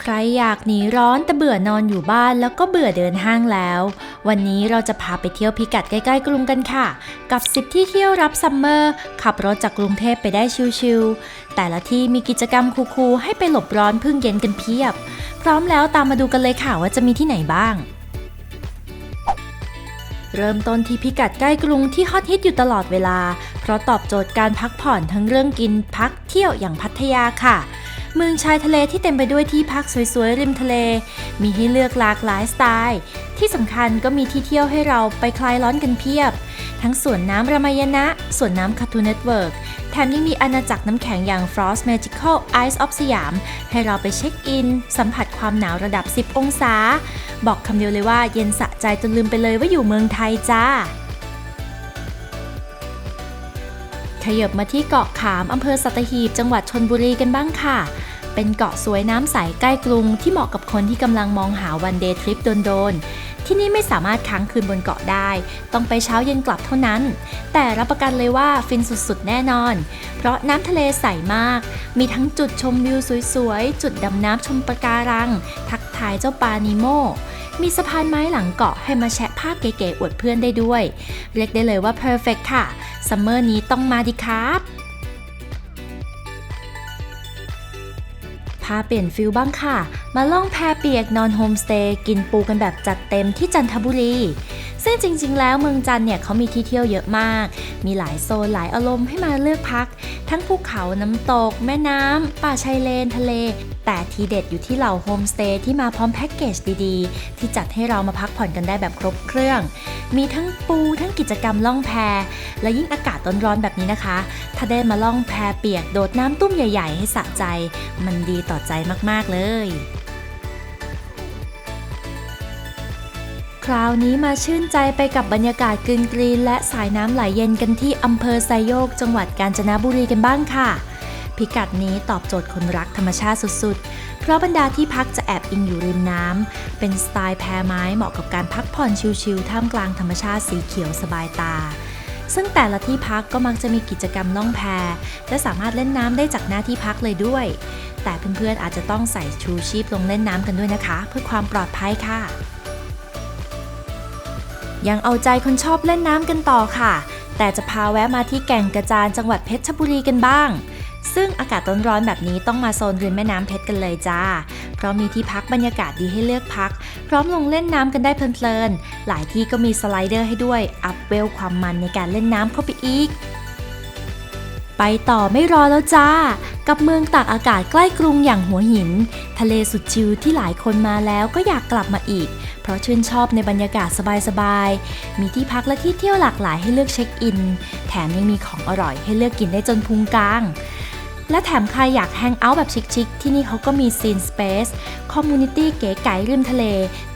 ใครอยากหนีร้อนแต่เบื่อนอนอยู่บ้านแล้วก็เบื่อเดินห้างแล้ว วันนี้เราจะพาไปเที่ยวพิกัดใกล้ๆกรุงกันค่ะ กับ 10 ที่เที่ยวรับซัมเมอร์ ขับรถจากกรุงเทพไปได้ชิลๆแต่ละที่มีกิจกรรมคูลๆให้ไปหลบร้อนพึ่งเย็นกันเพียบ พร้อมแล้วตามมาดูกันเลยค่ะว่าจะมีที่ไหนบ้าง เริ่มต้นที่พิกัดใกล้กรุงที่ฮอตฮิตอยู่ตลอดเวลา เพราะตอบโจทย์การพักผ่อนทั้งเรื่องกินพักเที่ยวอย่างพัทยาค่ะ เมืองชายทะเลที่เต็มไปด้วยที่พักสวยๆริมทะเล มีให้เลือกหลากหลายสไตล์ ที่สำคัญก็มีที่เที่ยวให้เราไปคลายร้อนกันเพียบ ทั้งสวนน้ำรามายณะสวนน้ำคาทูเน็ตเวิร์กแถมยังมีอาณาจักรน้ำแข็งอย่าง Frost Magical Ice of สยาม ให้เราไปเช็คอิน สัมผัสความหนาวระดับ 10 องศา บอกคำเดียวเลยว่าเย็นสะใจจนลืมไปเลยว่าอยู่เมืองไทยจ้า ขยบมาที่เกาะขามอำเภอสัตหีบ จังหวัดชนบุรีกันบ้างค่ะ เป็นเกาะสวยน้ำใสใกล้กรุงที่เหมาะกับคนที่กำลังมองหาวันเดย์ทริปโดนๆ ที่นี่ไม่สามารถค้างคืนบนเกาะได้ ต้องไปเช้าเย็นกลับเท่านั้น แต่รับประกันเลยว่าฟินสุดๆ แน่นอน เพราะน้ำทะเลใสมาก มีทั้งจุดชมวิวสวยๆ จุดดำน้ำชมปะการัง ทักทายเจ้าปลานิโม มีสะพานไม้หลังเกาะให้มาแชะภาพเก๋ๆอวดเพื่อนได้ด้วย เรียกได้เลยว่า perfect ค่ะ ซัมเมอร์นี้ต้องมาดิครับพาเปลี่ยนฟิลบ้างค่ะ มาล่องแพเปียกนอนโฮมสเตย์กินปูกันแบบจัดเต็มที่จันทบุรี ซึ่งจริงๆ แล้วเมืองจันเนี่ยเขามีที่เที่ยวเยอะมาก มีหลายโซนหลายอารมณ์ให้มาเลือกพัก ทั้งภูเขาน้ำตก แม่น้ำป่าชายเลนทะเล แต่ทีเด็ดอยู่ที่เหล่าโฮมสเตย์ที่มาพร้อมแพ็กเกจดีๆ ที่จัดให้เรามาพักผ่อนกันได้แบบครบเครื่อง มีทั้งปูทั้งกิจกรรมล่องแพ และยิ่งอากาศร้อนๆแบบนี้นะคะ ถ้าได้มาล่องแพเปียกโดดน้ำตุ้มใหญ่ๆ ให้สะใจ มันดีต่อใจมากๆเลยคราวนี้มาชื่นใจไปกับบรรยากาศกรีนกรีนและสายน้ำไหลเย็นกันที่อำเภอไซโยก จังหวัดกาญจนบุรีกันบ้างค่ะ พิกัดนี้ตอบโจทย์คนรักธรรมชาติสุดๆ เพราะบรรดาที่พักจะแอบอิงอยู่ริมน้ำ เป็นสไตล์แพรไม้เหมาะกับการพักผ่อนชิลๆ ท่ามกลางธรรมชาติสีเขียวสบายตา ซึ่งแต่ละที่พักก็มักจะมีกิจกรรมล่องแพและสามารถเล่นน้ำได้จากหน้าที่พักเลยด้วย แต่เพื่อนๆอาจจะต้องใส่ชูชีพลงเล่นน้ำกันด้วยนะคะ เพื่อความปลอดภัยค่ะยังเอาใจคนชอบเล่นน้ำกันต่อค่ะ แต่จะพาแวะมาที่แก่งกระจานจังหวัดเพชรบุรีกันบ้าง ซึ่งอากาศร้อนๆแบบนี้ต้องมาโซนริมแม่น้ำเพชรกันเลยจ้า เพราะมีที่พักบรรยากาศดีให้เลือกพัก พร้อมลงเล่นน้ำกันได้เพลินๆ หลายที่ก็มีสไลเดอร์ให้ด้วย อัพเวลความมันในการเล่นน้ำเข้าไปอีก ไปต่อไม่รอแล้วจ้า กับเมืองตากอากาศใกล้กรุงอย่างหัวหิน ทะเลสุดชิลที่หลายคนมาแล้วก็อยากกลับมาอีกเพราะชื่นชอบในบรรยากาศสบายๆ มีที่พักและที่เที่ยวหลากหลายให้เลือกเช็คอิน แถมยังมีของอร่อยให้เลือกกินได้จนพุงกลาง และแถมใครอยากแฮงเอาท์แบบชิคๆที่นี่เขาก็มีซีนสเปซคอมมูนิตี้เก๋ไก๋ริมทะเล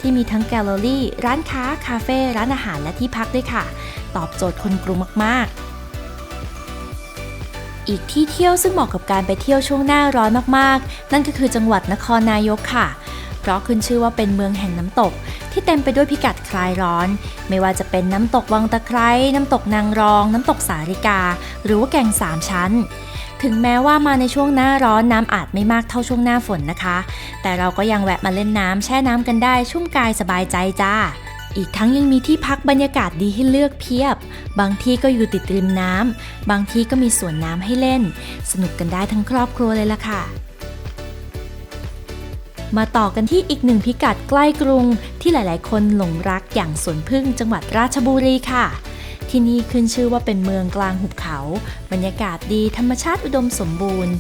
ที่มีทั้งแกลเลอรี่ ร้านค้า คาเฟ่ ร้านอาหารและที่พักด้วยค่ะ ตอบโจทย์คนกรุงมากๆอีกที่เที่ยวซึ่งเหมาะกับการไปเที่ยวช่วงหน้าร้อนมากๆ นั่นก็คือจังหวัดนครนายกค่ะ เพราะขึ้นชื่อว่าเป็นเมืองแห่งน้ำตก ที่เต็มไปด้วยพิกัดคลายร้อน ไม่ว่าจะเป็นน้ำตกวังตะไคร้ น้ำตกนางรอง น้ำตกสาริกา หรือว่าแก่งสามชั้น ถึงแม้ว่ามาในช่วงหน้าร้อนน้ำอาจไม่มากเท่าช่วงหน้าฝนนะคะ แต่เราก็ยังแวะมาเล่นน้ำแช่น้ำกันได้ชุ่มกายสบายใจจ้า อีกทั้งยังมีที่พักบรรยากาศดีให้เลือกเพียบ บางที่ก็อยู่ติดริมน้ำบางที่ก็มีสวนน้ำให้เล่น สนุกกันได้ทั้งครอบครัวเลยล่ะค่ะมาต่อกันที่อีกหนึ่งพิกัดใกล้กรุงที่หลาย ๆ คนหลงรักอย่างสวนพึ่งจังหวัดราชบุรีค่ะ ที่นี่ขึ้นชื่อว่าเป็นเมืองกลางหุบเขา บรรยากาศดีธรรมชาติอุดมสมบูรณ์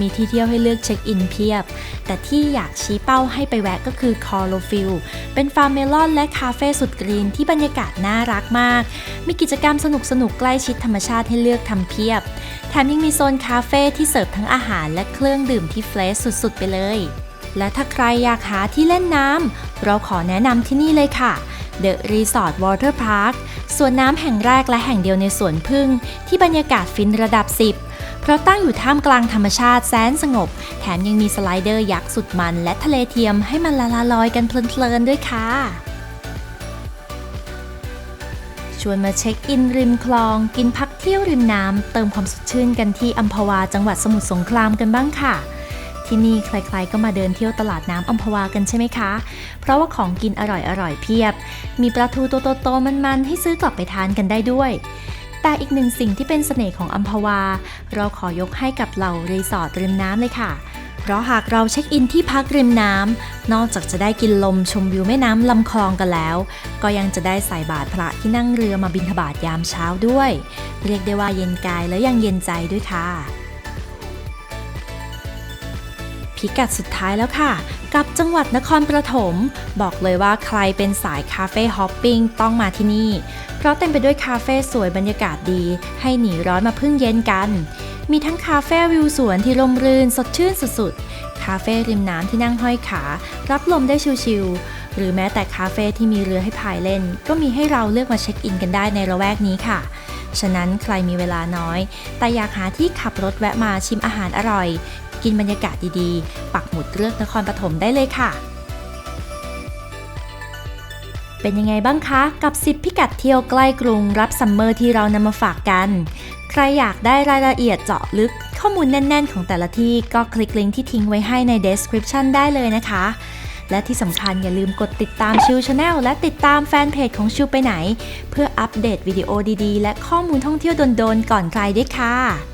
มีที่เที่ยวให้เลือกเช็คอินเพียบ แต่ที่อยากชี้เป้าให้ไปแวะก็คือคอโลฟิลเป็นฟาร์มเมลอนและคาเฟ่สุดกรีนที่บรรยากาศน่ารักมาก มีกิจกรรมสนุกสนุกๆใกล้ชิดธรรมชาติให้เลือกทำเพียบ แถมยังมีโซนคาเฟ่ที่เสิร์ฟทั้งอาหารและเครื่องดื่มที่เฟรชสุดๆ ไปเลย และถ้าใครอยากหาที่เล่นน้ำเราขอแนะนำที่นี่เลยค่ะ The Resort Water Park สวนน้ำแห่งแรกและแห่งเดียวในสวนพึ่ง ที่บรรยากาศฟินระดับ 10 เพราะตั้งอยู่ท่ามกลางธรรมชาติแสนสงบ แถมยังมีสไลเดอร์ยักษ์สุดมัน และทะเลเทียมให้มันละลาลอยกันเพลินๆด้วยค่ะชวนมาเช็คอินริมคลอง กินพักเที่ยวริมน้ำเติมความสดชื่นกันที่อัมพวาจังหวัดสมุทรสงครามกันบ้างค่ะ ที่นี่ใครๆก็มาเดินเที่ยวตลาดน้ำอัมพวากันใช่ไหมคะ เพราะว่าของกินอร่อยๆเพียบ มีปลาทูตัวโตๆมันๆ ให้ซื้อกลับไปทานกันได้ด้วย แต่อีกหนึ่งสิ่งที่เป็นเสน่ห์ของอัมพวา เราขอยกให้กับเหล่ารีสอร์ทริมน้ำเลยค่ะเพราะหากเราเช็คอินที่พักริมน้ำ นอกจากจะได้กินลมชมวิวแม่น้ำลำคลองกันแล้ว ก็ยังจะได้ใส่บาตรพระที่นั่งเรือมาบิณฑบาตยามเช้าด้วย เรียกได้ว่าเย็นกายและยังเย็นใจด้วยค่ะ พิกัดสุดท้ายแล้วค่ะ กับจังหวัดนครปฐมบอกเลยว่าใครเป็นสายคาเฟ่ฮอปปิ้งต้องมาที่นี่ เพราะเต็มไปด้วยคาเฟ่สวยบรรยากาศดี ให้หนีร้อนมาพึ่งเย็นกัน มีทั้งคาเฟ่วิวสวนที่ร่มรื่นสดชื่นสุดๆ คาเฟ่ริมน้ำที่นั่งห้อยขา รับลมได้ชิลๆหรือแม้แต่คาเฟ่ที่มีเรือให้พายเล่น ก็มีให้เราเลือกมาเช็คอินกันได้ในระแวกนี้ค่ะฉะนั้นใครมีเวลาน้อย แต่อยากหาที่ขับรถแวะมาชิมอาหารอร่อย กินบรรยากาศดีๆ ปักหมุดเลือกนครปฐมได้เลยค่ะ เป็นยังไงบ้างคะกับ 10 พิกัดเที่ยวใกล้กรุงรับซัมเมอร์ที่เรานำมาฝากกัน ใครอยากได้รายละเอียดเจาะลึกข้อมูลแน่น ๆ ของแต่ละที่ก็คลิกลิงก์ที่ทิ้งไว้ให้ใน description ได้เลยนะคะและที่สำคัญอย่าลืมกดติดตามชิวชาแนลและติดตามแฟนเพจของชิวไปไหน เพื่ออัปเดตวิดีโอดีๆ และข้อมูลท่องเที่ยวโดนๆ ก่อนใครด้วยค่ะ